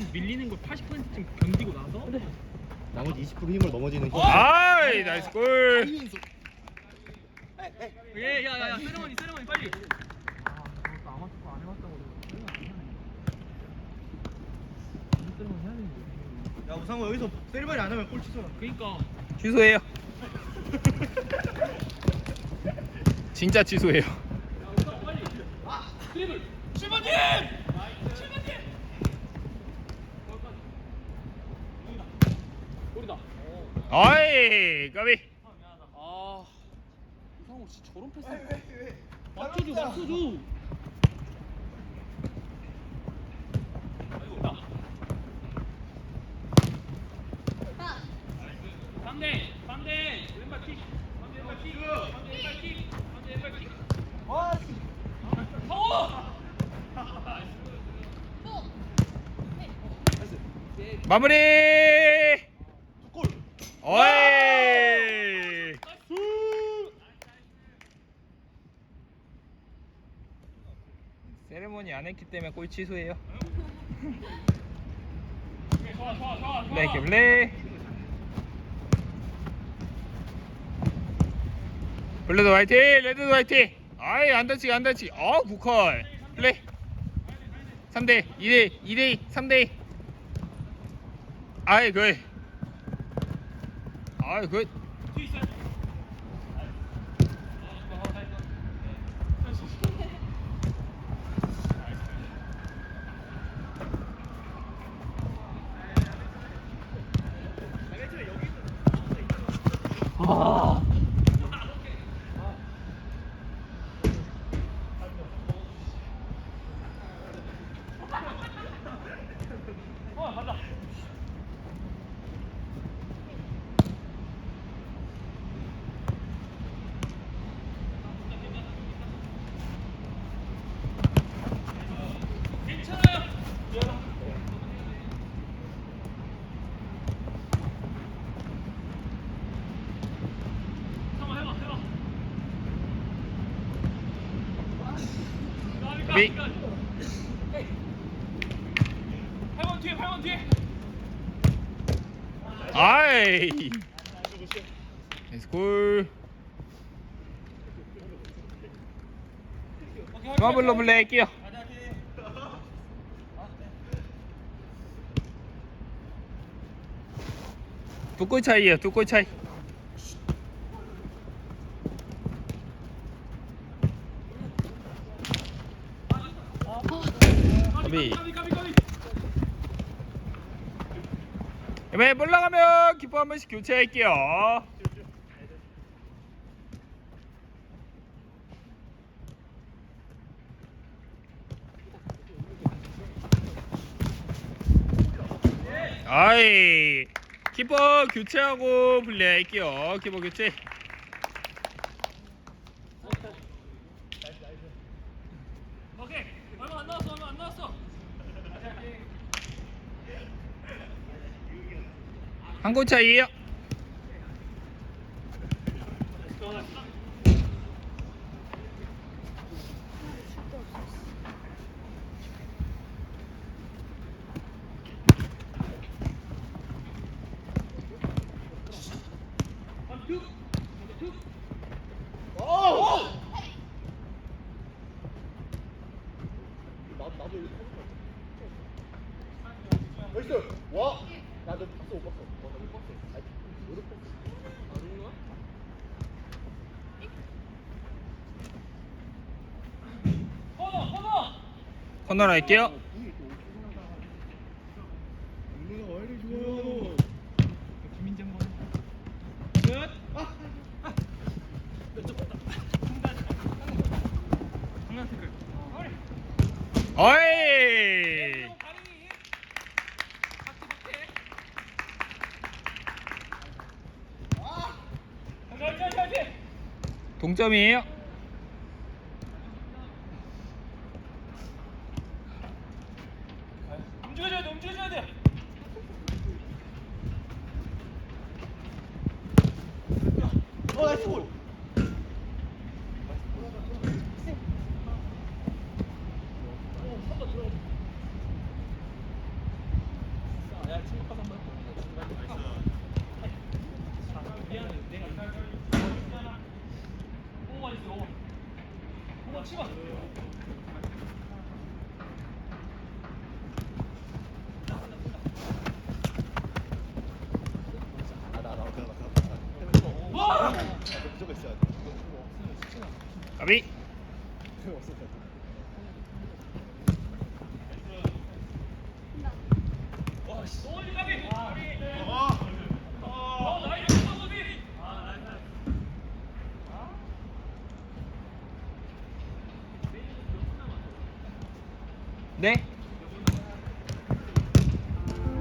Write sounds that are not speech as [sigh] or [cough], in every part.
좀 밀리는 걸 80%쯤 견디고 나서 나머지 20% 힘을 넘어지는 힘. 아이 나이스 골. 예, 야, 야, 야, 세레머니, 세레머니 빨리. 야 우상호 여기서 세리머니 안 하면 골 취소나. 그니까 취소해요. 진짜 취소해요. 우리다. 아이 까비. 아, 이상호 진짜 저런 패스. 맞춰줘, 맞춰줘. 반대, 반대, 왼발 킥, 반대 왼발 킥, 반대 왼발 킥, 반대 왼발 킥. 마무리. 골. 어이. 세레모니 안 했기 때문에 골 취소해요. 좋아, 좋아. 블레이 블레이. 블레드 화이팅, 레드 화이팅. 아이 안 다치게 안 다치게. 어 부컬. 플레이. 3대 2대 2대 3대 2. 아이 그. 아 이 그. 아. 8번 뒤에, 8번 뒤에. 아이. 나이스 골. 더블로 블레이 할게요. 두골 차이에요. 두골 차이. 가비. 까비. 이번에 올라가면 기포 한 번씩 교체할게요. 아이 키퍼 교체하고 플레이할게요. 키퍼 교체. 오케이. 얼마 안 나왔어, 얼마 안 나왔어. 한 골 차이에요. 나도 나도 여기 나이스. 와. 나도 봤어 못 봤어. 와, 나못 봤어. 아니, 못 봤어. 코너, 코너. 코너로 할게요. 윤우가 왜 이리 좋아요? 김민재 번. 끝. 장난 태클. 어이. 동점이에요. 움직여줘야 돼, 움직여줘야 돼. 어 나이스 골. 아나 나 그냥 나 소비. 네?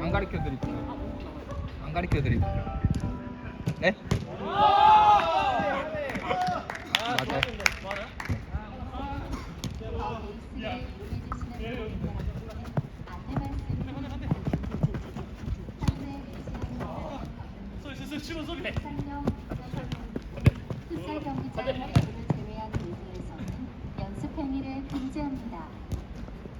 안 가르쳐 드릴게요. 안 가르쳐 드릴게요. 네? 맞아요. 치고 소비. 풋살 경기장 일부를 제외한 일부에서는 연습 행위를 금지합니다.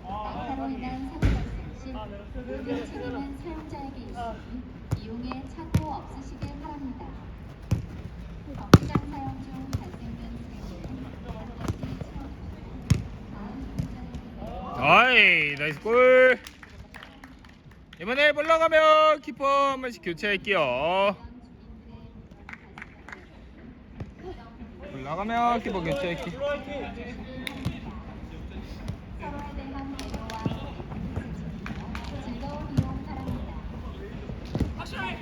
낙하로 인한 사고 발생 시 모든 책임은 사용자에게 있으니 이용에 착오 없으시길 바랍니다. 경기장 사용 중 발생된 사고는 반드시 채워주시고 다음 운전에게 아이 나이스 골. 이번에 올라가면 키퍼 한 번씩 교체할게요. 올라가면 키퍼 교체할게. 서로에 대한 배려와 의미를 즐거운 이용 바랍니다. 확실해.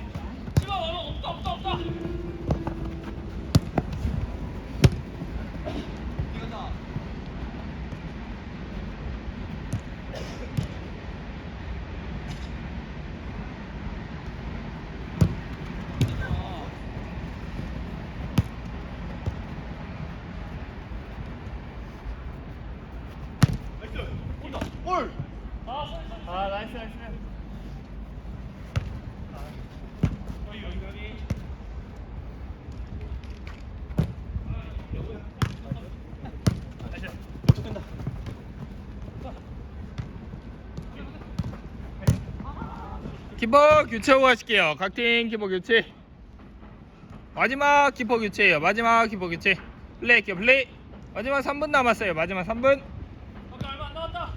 치마 어, 없다 없다 없다. 볼! 아 나이스 나이스. 여기 여기 여기. 왼쪽 된다 키퍼 교체하고 가실게요. 각팀 키퍼 교체. 마지막 키퍼 교체예요. 마지막 키퍼 교체. 플레이 할게요. 플레이. 마지막 3분 남았어요. 마지막 3분. 오케이 얼마 안 남았다.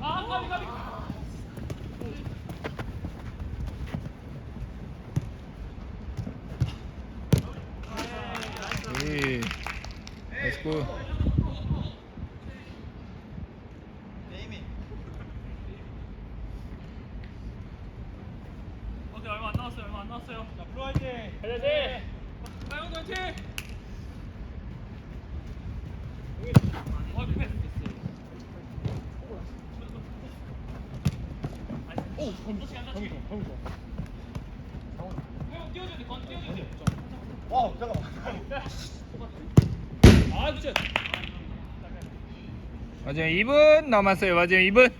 아 가비 가비. 예. 골. 오케이 얼마 안 남았어요 얼마 안 남았어요. 자 프로 화이팅. 화이팅. 빨간 화이팅. 어 패스. 오, 형이 다치게. 좋아 형이 좋아 형 뛰어줘야 돼, 건 뛰어줘야 돼. 와 잠깐만 [laughs] 마지막 2분 남았어요. 마지막 2분.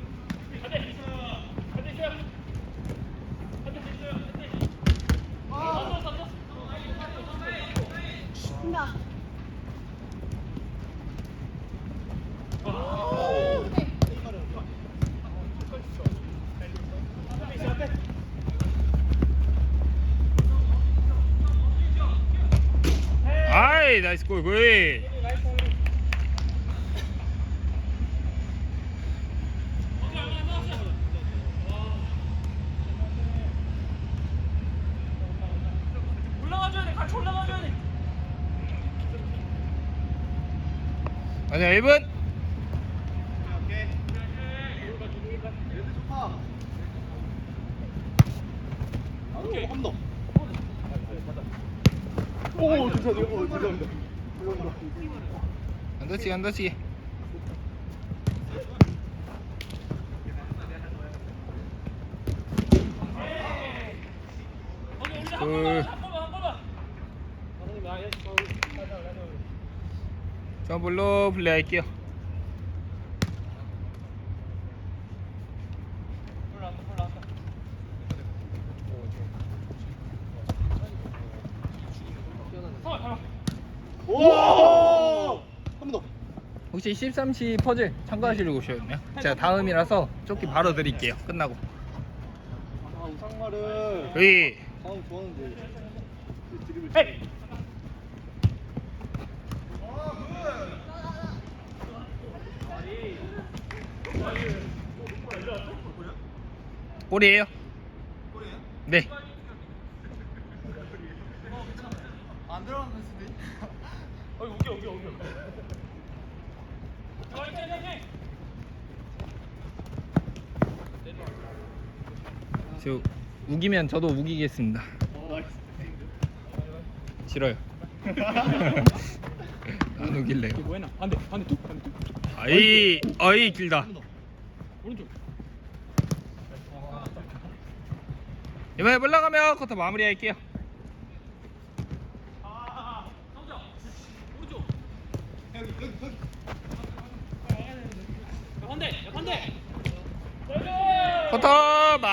안 돼. 안 돼, 있어요. 안 돼, 있어요. 안 돼. 아, 던져, 던져. 아이 나이스 골 골. 오케이, 얼마 안 남았어요. 올라가줘야 돼, 같이 올라가줘야 돼. 마지막 1분. 오케이 한더 오 괜찮아요 오 죄송합니다 안 다치게 안 다치게. 오 저 볼로 플레이 할게요. 올라왔다, 올라왔다. 성아, 가라. 오 혹시 13시 퍼즐 참가하시려고 오셨나요? 제가 다음이라서 조끼 바로 드릴게요. 끝나고. 아 우상말은 여기 다음 좋아하는데 그 드립을 볼이에요? 네. 안 들어간 것 같은데 어이 우겨 우겨 우겨 어, 이렇게, 이렇게. 저 우기면 저도 우기겠습니다. 싫어요. [laughs] 안 우길래요. 뭐해나 안돼 안돼 뚝 안돼 뚝 아이, 아이 길다. 이번에 올라가면 커터 마무리할게요. 반대 커터 마.